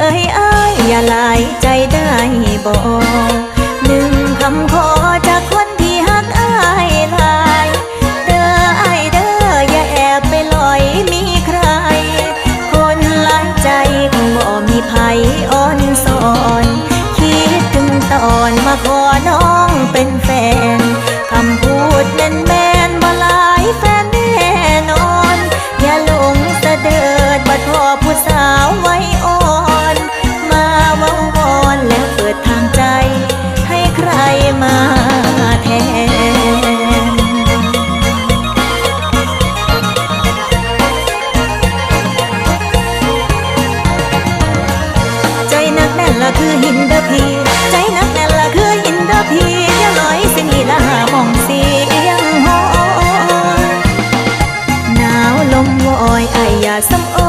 เอ้ยอ้ายอย่าหลายใจได้บอกหนึ่งคำขอจากคนที่หักอ้ายหลาย เด้ออ้ายเด้ออย่าแอบไปลอยมีใคร คนหลายใจคงบ่มีภัยอ่อนสอน มาแทนใจนักแน่นละคือหินดพีใจนักแน่นละคือหินดพีย่าลอยสิมีละหามองเสียงหอหนาวลมวอยไอยาซ้ำ